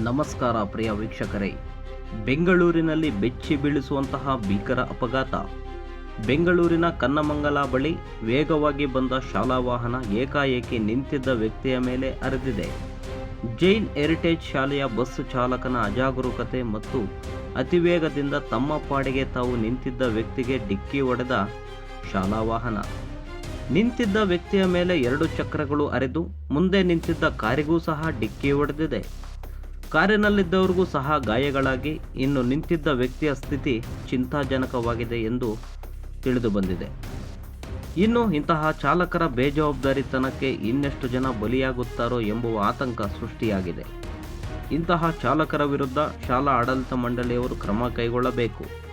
ನಮಸ್ಕಾರ ಪ್ರಿಯ ವೀಕ್ಷಕರೇ. ಬೆಂಗಳೂರಿನಲ್ಲಿ ಬೆಚ್ಚಿ ಬೀಳಿಸುವಂತಹ ಭೀಕರ ಅಪಘಾತ. ಬೆಂಗಳೂರಿನ ಕನ್ನಮಂಗಲ ಬಳಿ ವೇಗವಾಗಿ ಬಂದ ಶಾಲಾ ವಾಹನ ಏಕಾಏಕಿ ನಿಂತಿದ್ದ ವ್ಯಕ್ತಿಯ ಮೇಲೆ ಅರೆದಿದೆ ಜೈನ್ ಹೆರಿಟೇಜ್ ಶಾಲೆಯ ಬಸ್ ಚಾಲಕನ ಅಜಾಗರೂಕತೆ ಮತ್ತು ಅತಿವೇಗದಿಂದ ತಮ್ಮ ಪಾಡಿಗೆ ತಾವು ನಿಂತಿದ್ದ ವ್ಯಕ್ತಿಗೆ ಡಿಕ್ಕಿ ಹೊಡೆದ ಶಾಲಾ ವಾಹನ. ನಿಂತಿದ್ದ ವ್ಯಕ್ತಿಯ ಮೇಲೆ ಎರಡು ಚಕ್ರಗಳು ಅರೆದು ಮುಂದೆ ನಿಂತಿದ್ದ ಕಾರಿಗೂ ಸಹ ಡಿಕ್ಕಿ ಹೊಡೆದಿದೆ. ಕಾರಿನಲ್ಲಿದ್ದವರಿಗೂ ಸಹ ಗಾಯಗಳಾಗಿ ಇನ್ನು ನಿಂತಿದ್ದ ವ್ಯಕ್ತಿಯ ಸ್ಥಿತಿ ಚಿಂತಾಜನಕವಾಗಿದೆ ಎಂದು ತಿಳಿದು ಬಂದಿದೆ. ಇನ್ನು ಇಂತಹ ಚಾಲಕರ ಬೇಜವಾಬ್ದಾರಿತನಕ್ಕೆ ಇನ್ನೆಷ್ಟು ಜನ ಬಲಿಯಾಗುತ್ತಾರೋ ಎಂಬುವ ಆತಂಕ ಸೃಷ್ಟಿಯಾಗಿದೆ. ಇಂತಹ ಚಾಲಕರ ವಿರುದ್ಧ ಶಾಲಾ ಆಡಳಿತ ಮಂಡಳಿಯವರು ಕ್ರಮ ಕೈಗೊಳ್ಳಬೇಕು.